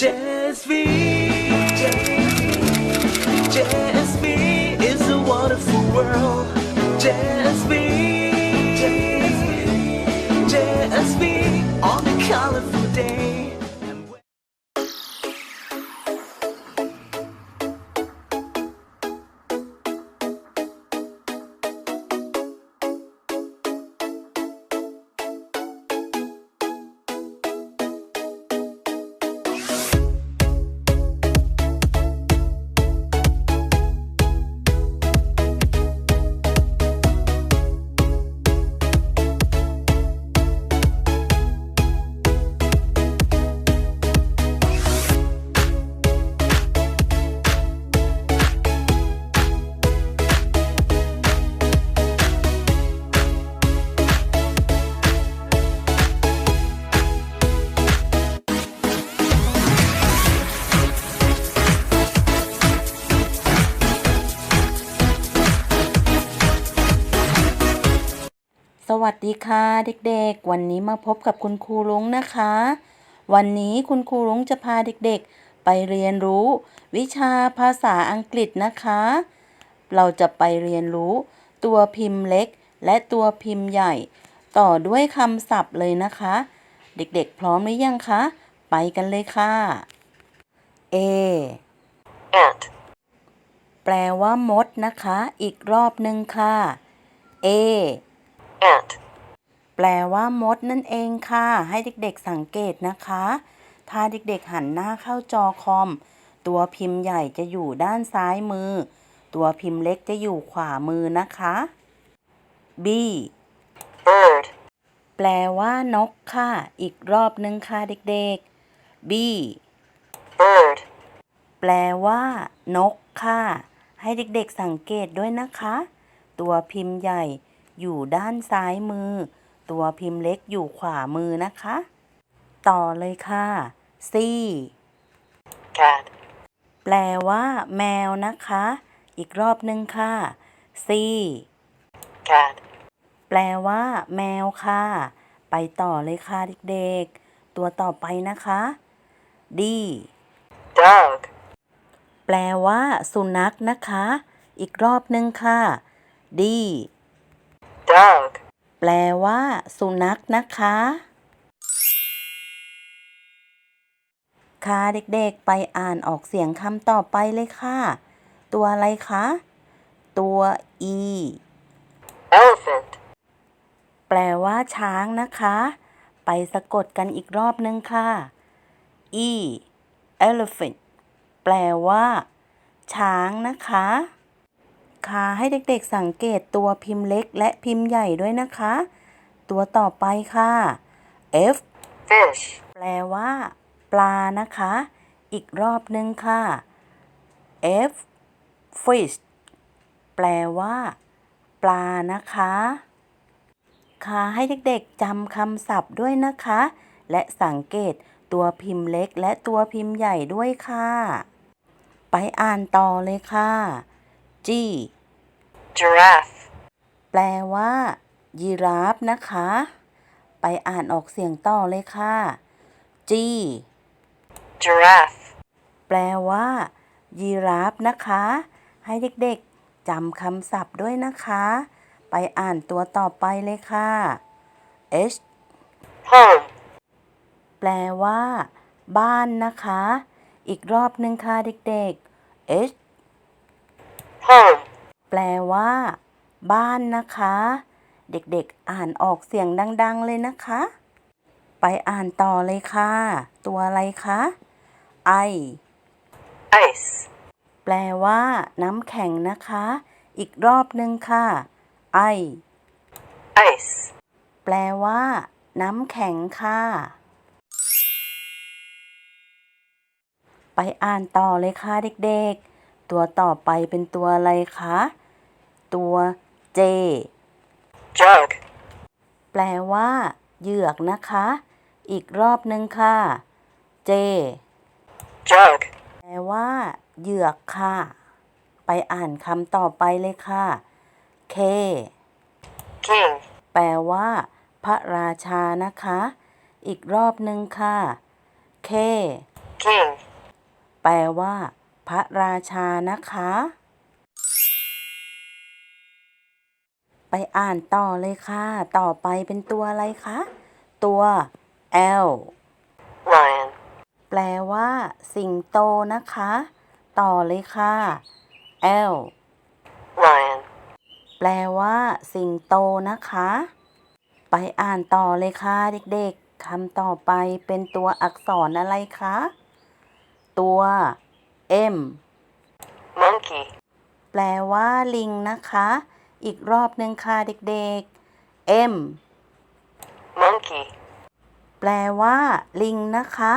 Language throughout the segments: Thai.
JSV, JSV is a wonderful world. สวัสดีค่ะเด็กๆ วันนี้มาพบกับคุณครูลุงนะคะ วันนี้คุณครูลุงจะพาเด็กๆ ไปเรียนรู้ วิชาภาษาอังกฤษนะคะ เราจะไปเรียนรู้ ตัวพิมพ์เล็ก และตัวพิมพ์ใหญ่ ต่อด้วยคำศัพท์เลยนะคะ เด็กๆ พร้อมหรือยังคะ ไปกันเลยค่ะ A ant, แปลว่ามดนะคะ อีกรอบหนึ่งค่ะ A ant, แปลว่ามดนั่นเองค่ะ ให้เด็กๆสังเกตนะคะ ถ้าเด็กๆหันหน้าเข้าจอคอม ตัวพิมพ์ใหญ่จะอยู่ด้านซ้ายมือ ตัวพิมพ์เล็กจะอยู่ขวามือนะคะ B bird, แปลว่านกค่ะ อีกรอบหนึ่งค่ะเด็กๆ B bird, แปลว่า นกค่ะ ให้เด็กๆสังเกตด้วยนะคะ ตัวพิมพ์ใหญ่ อยู่ด้านซ้ายมือ ตัวพิมพ์เล็กอยู่ขวามือนะคะ ต่อเลยค่ะ C cat, แปลว่าแมวนะคะ อีกรอบหนึ่งค่ะ C cat, แปลว่า แมวค่ะ ไปต่อเลยค่ะเด็กๆ ตัวต่อไปนะคะ D dog, แปลว่า สุนัขนะคะ อีกรอบหนึ่งค่ะ D dog, แปลว่า สุนัขนะคะ ค่ะเด็กๆ ไปอ่านออกเสียงคำต่อไปเลยค่ะ ตัวอะไรคะ ตัว E elephant, แปลว่า ช้างนะคะ ไปสะกดกันอีกรอบนึงค่ะ E elephant แปลว่า ช้างนะคะ ค่ะให้เด็กๆสังเกตตัวพิมพ์เล็กและพิมพ์ใหญ่ด้วยนะคะ ตัวต่อไปค่ะ F fish, แปลว่า ปลานะคะ อีกรอบนึงค่ะ F fish แปลว่า ปลานะคะ ค่ะให้เด็กๆจำคำศัพท์ด้วยนะคะ และสังเกตตัวพิมพ์เล็กและตัวพิมพ์ใหญ่ด้วยค่ะ ไปอ่านต่อเลยค่ะ G giraffe, แปลว่า ยีราฟนะคะ ไปอ่านออกเสียงต่อเลยค่ะ G giraffe, แปลว่า ยีราฟนะคะ ให้เด็กๆจำคำศัพท์ด้วยนะคะ ไปอ่านตัวต่อไปเลยค่ะ H home, แปลว่า บ้านนะคะ อีกรอบหนึ่งค่ะเด็กๆ H home, แปลว่า บ้านนะคะ เด็กๆ อ่านออกเสียงดัง ๆ เลยนะคะ ไปอ่านต่อเลยค่ะ ตัวอะไรคะ I ice, แปลว่า น้ำแข็งนะคะ อีกรอบหนึ่งค่ะ I ice, แปลว่า น้ำแข็งค่ะ ไปอ่านต่อเลยค่ะเด็กๆ ตัวต่อไปเป็นตัวอะไรคะ ตัว J jug, แปลว่า เหยือกนะคะ อีกรอบหนึ่งค่ะ J jug, แปลว่า เหยือกค่ะ ไปอ่านคำต่อไปเลยค่ะ K king, แปลว่า พระราชานะคะ อีกรอบหนึ่งค่ะ K king, แปลว่า พระราชานะคะ ไปอ่านต่อเลยค่ะ ต่อไปเป็นตัวอะไรคะ ตัว L lion, แปลว่า สิงโตนะคะ ต่อเลยค่ะ L lion, แปลว่า สิงโตนะคะ ไปอ่านต่อเลยค่ะ เด็กๆคำต่อไปเป็นตัวอักษรอะไรคะ ตัว M monkey, แปลว่าลิงนะคะ อีกรอบหนึ่งค่ะเด็กๆ M monkey, แปลว่า ลิงนะคะ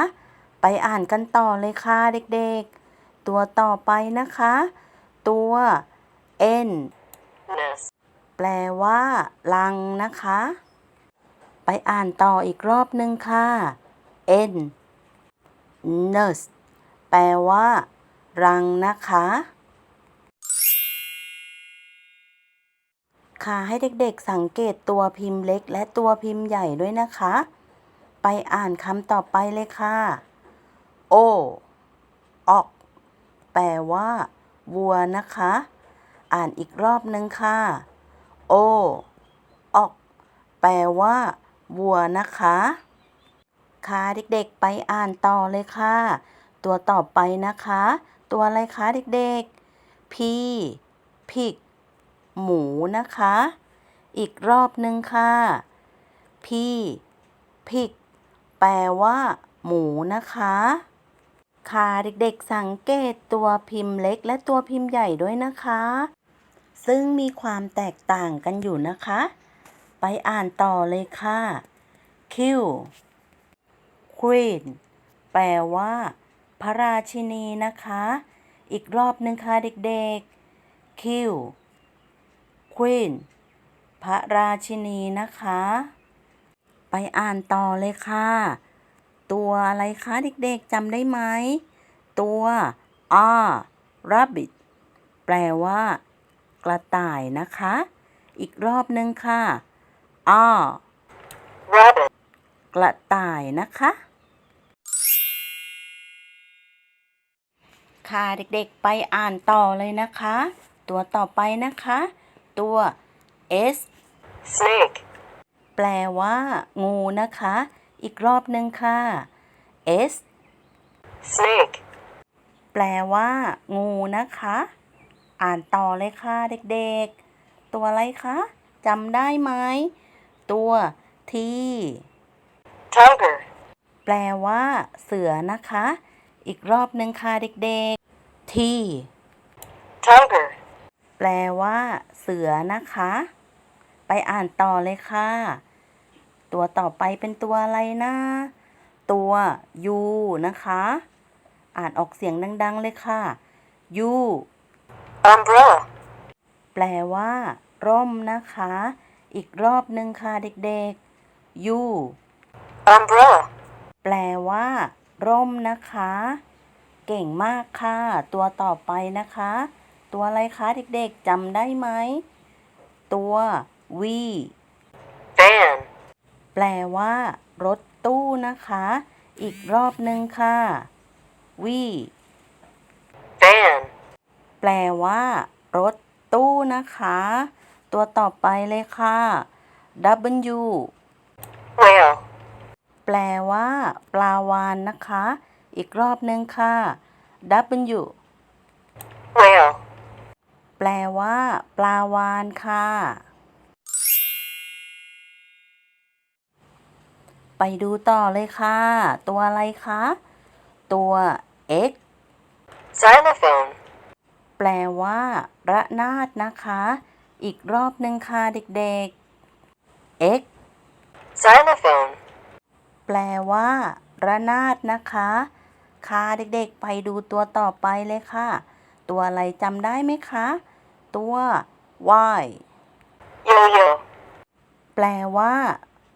ไปอ่านกันต่อเลยค่ะเด็กๆ ตัวต่อไปนะคะ ตัว N nest, แปลว่า ลังนะคะ ไปอ่านต่ออีกรอบหนึ่งค่ะ N nest แปลว่า รังนะคะ ค่ะให้เด็กๆสังเกตตัวพิมพ์เล็กและตัวพิมพ์ใหญ่ด้วยนะคะ ไปอ่านคำต่อไปเลยค่ะโอออก แปลว่า วัวนะคะ อ่านอีกรอบหนึ่งค่ะ โอออก แปลว่า วัวนะคะ ค่ะเด็กๆ ไปอ่านต่อเลยค่ะ ตัวต่อไปนะคะ ตัวอะไรคะเด็กๆพีพิกหมูนะคะ อีกรอบหนึ่งค่ะพีพิกแปลว่า หมูนะคะ ค่ะเด็กๆสังเกตตัวพิมพ์เล็กและตัวพิมพ์ใหญ่ด้วยนะคะ ซึ่งมีความแตกต่างกันอยู่นะคะ ไปอ่านต่อเลยค่ะ Q Queen แปลว่า พระราชินีนะคะ อีกรอบหนึ่งค่ะเด็กๆ Q Queen พระราชินีนะคะ ไปอ่านต่อเลยค่ะ ตัวอะไรคะเด็กๆจำได้ไหม ตัว R rabbit แปลว่า กระต่ายนะคะ อีกรอบหนึ่งค่ะ R rabbit, กระต่ายนะคะ ค่ะเด็กๆไปอ่านต่อเลยนะคะ ตัวต่อไปนะคะ ตัว S snake, แปลว่า งูนะคะ อีกรอบหนึ่งค่ะ S snake, แปลว่า งูนะคะ อ่านต่อเลยค่ะเด็กๆ ตัวอะไรคะจำได้ไหม ตัว T tiger, แปลว่า เสือนะคะ อีกรอบหนึ่งค่ะเด็กๆ T tiger, แปลว่า เสือนะคะ ไปอ่านต่อเลยค่ะ ตัวต่อไปเป็นตัวอะไรนะ ตัว U นะคะ อ่านออกเสียงดัง ๆ เลยค่ะ U umbrella, แปลว่า ร่มนะคะ อีกรอบหนึ่งค่ะเด็กๆ U umbrella, แปลว่า ร่มนะคะ เก่งมากค่ะ ตัวต่อไปนะคะ ตัวอะไรคะเด็กๆจำได้ไหม ตัว V van, แปลว่า รถตู้นะคะ อีกรอบหนึ่งค่ะ V van, แปลว่า รถตู้นะคะ ตัวต่อไปเลยค่ะ W whale, แปลว่า ปลาวานนะคะ อีกรอบหนึ่งค่ะ W whale, แปลว่า ปลาวานค่ะ ไปดูต่อเลยค่ะ ตัวอะไรคะ ตัว X xylophone, แปลว่า ระนาดนะคะ อีกรอบหนึ่งค่ะเด็กๆ X xylophone, แป ลว่า ระนาดนะคะค่ะเด็กๆ ไปดูตัวต่อไปเลยค่ะ ตัวอะไรจำได้ไหมคะ ตัว Y yo-yo, แปลว่า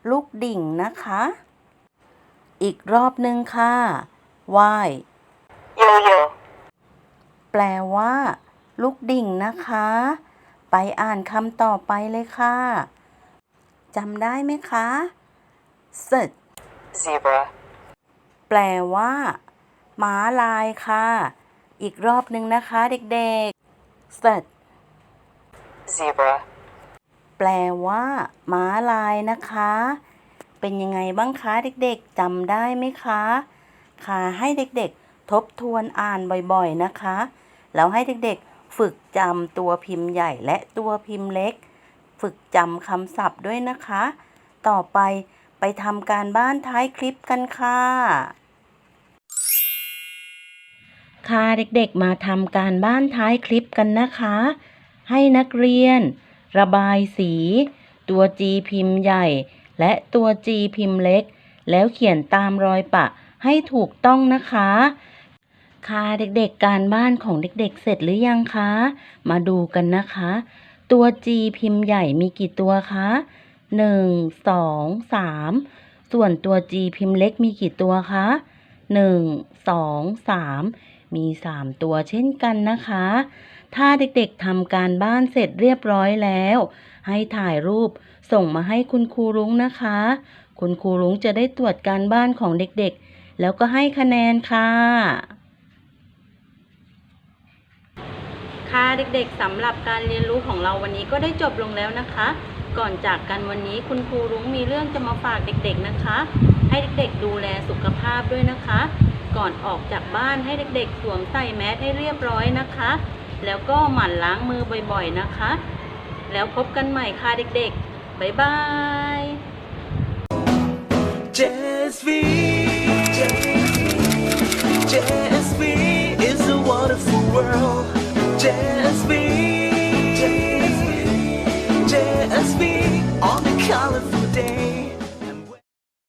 ลูกดิ่งนะคะ อีกรอบหนึ่งค่ะ Y yo-yo, แปลว่า ลูกดิ่งนะคะ ไปอ่านคำต่อไปเลยค่ะจำได้ไหมคะ s zebra, แปลว่าม้าลายค่ะ อีกรอบหนึ่งนะคะเด็กๆ set zebra, แปลว่าม้าลายนะคะ เป็นยังไงบ้างคะเด็กๆจำได้ไหมคะ ค่ะให้เด็กๆ ทบทวนอ่านบ่อยๆนะคะ แล้วให้เด็กๆ ฝึกจำตัวพิมพ์ใหญ่และตัวพิมพ์เล็ก ฝึกจำคำศัพท์ด้วยนะคะ ต่อไป ไปทำการบ้านท้ายคลิปกันค่ะ ค่ะเด็กๆมาทำการบ้านท้ายคลิปกันนะคะ ให้นักเรียน ระบายสี ตัว G พิมพ์ใหญ่ และตัว G พิมพ์เล็ก แล้วเขียนตามรอยปะให้ถูกต้องนะคะค่ะเด็กๆการบ้านของเด็กๆ เสร็จหรือยังคะ มาดูกันนะคะ ตัว G พิมพ์ใหญ่มีกี่ตัวคะ หนึ่งสองสามส่วนตัว G พิมพ์เล็กมีกี่ตัวคะหนึ่งสองสามมีสามตัวเช่นกันนะคะ ถ้าเด็กๆทำการบ้านเสร็จเรียบร้อยแล้ว ให้ถ่ายรูปส่งมาให้คุณครูรุ้งนะคะ คุณครูรุ้งจะได้ตรวจการบ้านของเด็กๆ แล้วก็ให้คะแนนค่ะ ค่ะเด็กๆสำหรับการเรียนรู้ของเราวันนี้ก็ได้จบลงแล้วนะคะ ก่อนจากกันวันนี้คุณครูรุ้งมีเรื่องจะมาฝากเด็กๆนะคะ ให้เด็กๆดูแลสุขภาพด้วยนะคะ ก่อนออกจากบ้านให้เด็กๆ สวมใส่แมสให้เรียบร้อยนะคะ แล้วก็หมั่นล้างมือบ่อยๆนะคะ แล้วพบกันใหม่ค่ะเด็กๆ บ๊ายบาย JSV, JSV is a wonderful world. JSV be on a colorful day.